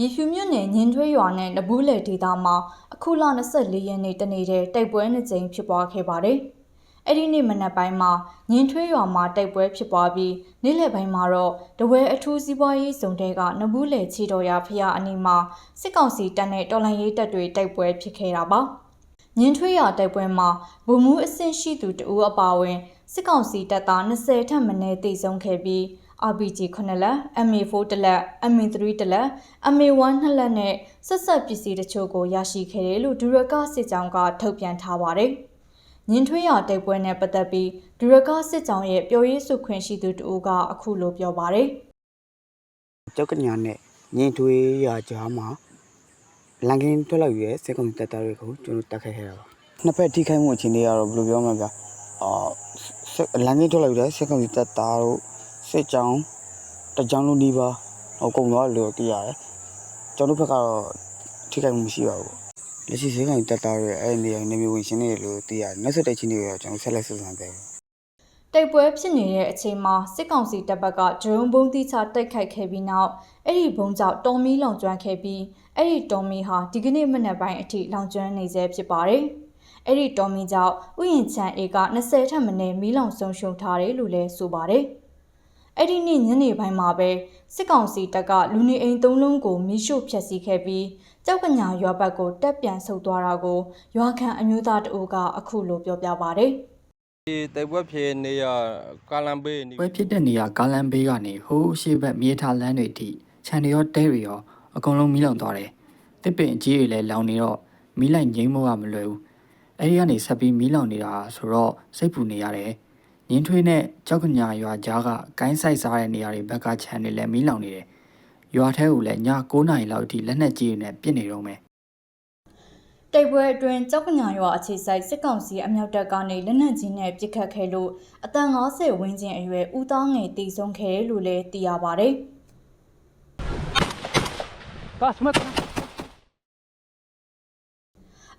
ရေဖြူမြို့နယ်ညင်ထွေးရွာနဲ့နဘူးလေဒေသမှာအခုလ24ရက်နေ့တနေ့တည်းတိုက်ပွဲနှစ်ကြိမ်ဖြစ်ပွားခဲ့ပါတယ်။အဲ့ဒီနေ့မနက်ပိုင်းမှာညင်ထွေးရွာမှာတိုက်ပွဲဖြစ်ပွားပြီးနေ့လယ်ပိုင်းမှာတော့တဝဲအထူးစီးပွားရေးစုံတဲကနဘူးလေချီတော်ရဖျားအနီးမှာစစ်ကောင်စီတပ်နဲ့တော်လှန်ရေးတပ်တွေတိုက်ပွဲဖြစ်ခဲ့တာပါ။ညင်ထွေးရွာတိုက်ပွဲမှာဗိုလ်မှူးအဆင့်ရှိသူတဦးအပါအဝင်စစ်ကောင်စီတပ်သား20ထက်မနည်းတိုက်ဆုံခဲ့ပြီး RPG 9လက် MA4 တစ်လက် MA3 တစ်လက် MA1 နှစ်လက်နဲ့ဆက်ဆက်ပစ္စည်းတချို့ကိုရရှိခဲ့တယ်လို့ဒူရကစစ်ကြောင်းကထုတ်ပြန်ထားပါတယ်။ညင်ထွေးရတိုက်ပွဲနဲ့ပတ်သက်ပြီးဒူရကစစ်ကြောင်းရဲ့ပြောရေးဆိုခွင့်ရှိသူတဦးကအခုလိုပြောပါတယ်ကြောက်ကညာနဲ့ငင်းထွေးရာကြားမှာလန်ကင်းထွက်လောက်ရဲစက်ကွန်တက်တာတွေကိုကျွန်တော်တက်ခဲ့ခဲ့တာပါနှစ်ဖက်ထိခိုက်မှုအခြေအနေကတော့ဘယ်လိုပြောမလဲဗျာအာဆက်လန်ကင်းထွက်လောက်ရဲစက်ကွန်တက်တာတို့ စစ်ကြောင်းတကြောင်းလုံးဒီပါဟိုကုံသွားလို့သိရတယ်ကျွန်တော်တို့ဘက်ကတော့ထိခိုက်မှုမရှိပါဘူးလက်ရှိစက်ကွန်တက်တာရဲ့အဲ့ဒီနေရာနေမျိုးဝင်ရှင်းနေတယ်လို့သိရတယ်နောက်ဆက်တဲ့ချင်းတွေကတော့ကျွန်တော်ဆက်လက်ဆက်ဆံပေးတယ်။တိုက်ပွဲဖြစ်နေတဲ့အချိန်မှာစစ်ကောင်စီတပ်ဘက်ကဒရုန်းဘုံတိချတိုက်ခိုက်ခဲ့ပြီးနောက်အဲ့ဒီဘုံကြောင့်တော်မီလောင်ကျွမ်းခဲ့ပြီးအဲ့ဒီတော်မီဟာဒီကနေ့မနက်ပိုင်းအထိလောင်ကျွမ်းနေဆဲဖြစ်ပါတယ်။အဲ့ဒီတော်မီကြောင့်ဥယျာဉ်ချန်အေက20ထက်မနည်းမီးလောင်ဆုံးရှုံထားတယ်လို့လည်းဆိုပါတယ်။ အဲ့ဒီနေ့ညနေပိုင်းမှာပဲစစ်ကောင်စီတပ်ကလူနေအိမ်သုံးလုံးကိုမီးရှို့ဖျက်ဆီးခဲ့ပြီးကြောက်ကညာရွာဘက်ကိုတက်ပြန်ဆုတ်သွားတာကိုရွာခံအမျိုးသားတအုပ်ကအခုလိုပြောပြပါတယ်။ဒီတိုက်ပွဲဖြစ်နေရကာလန်ဘေးနေပွဲဖြစ်တဲ့နေရာကားလမ်းဘေးကနေဟိုးရှိဘက်မြေထားလမ်းတွေထိခြံတွေရောတဲတွေရောအကုန်လုံးမီးလောင်သွားတယ်။တစ်ပင်အကြီးတွေလည်းလောင်နေတော့မီးလိုက်ငိမ့်မို့ကမလွယ်ဘူး။အဲဒီကနေဆက်ပြီးမီးလောင်နေတာဆိုတော့စိတ်ပူနေရတယ်။ ငင်းထွေးနဲ့ကြောက်ကညာရွာကြားကကိုင်းဆိုင်စားတဲ့နေရာတွေဘက်ကခြံတွေလည်းမီးလောင်နေတယ်။ရွာထဲကိုလည်းည9နာရီလောက်အထိလက်နက်ကြီးတွေနဲ့ပစ်နေတော့မယ်တိုက်ပွဲအတွင်းကြောက်ကညာရွာအခြေစိုက်စစ်ကောင်စီအမြောက်တပ်ကနေလက်နက်ကြီးနဲ့ပစ်ခတ်ခဲ့လို့အတန်50ဝန်းကျင်အရွယ်ဦးသားငယ်တည်ဆုံးခဲ့တယ်လို့လည်းသိရပါဗျ။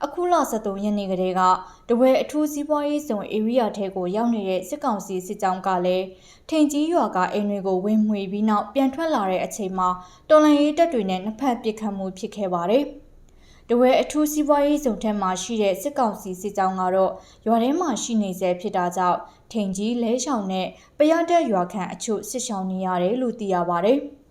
အခုလ23ရက်နေ့ကလေးကတဝဲအထူးစီးပွားရေးဆောင်ဧရိယာထဲကိုရောက်နေတဲ့စစ်ကောင်စီစစ်ကြောင်းကလည်းထိန်ကြီးရွာကအိမ်တွေကိုဝင်မှွေပြီးနောက်ပြန်ထွက်လာတဲ့အချိန်မှာတော်လန်ရေးတပ်တွေနဲ့နှစ်ဖက်ပစ်ခတ်မှုဖြစ်ခဲ့ပါတယ်။တဝဲအထူးစီးပွားရေးဆောင်ထက်မှာရှိတဲ့စစ်ကောင်စီစစ်ကြောင်းကတော့ရွာထဲမှာရှိနေဆဲဖြစ်တာကြောင့်ထိန်ကြီးလဲရှောင်နဲ့ပရတက်ရွာခန့်အချို့စစ်ရှောင်နေရတယ်လို့သိရပါတယ်။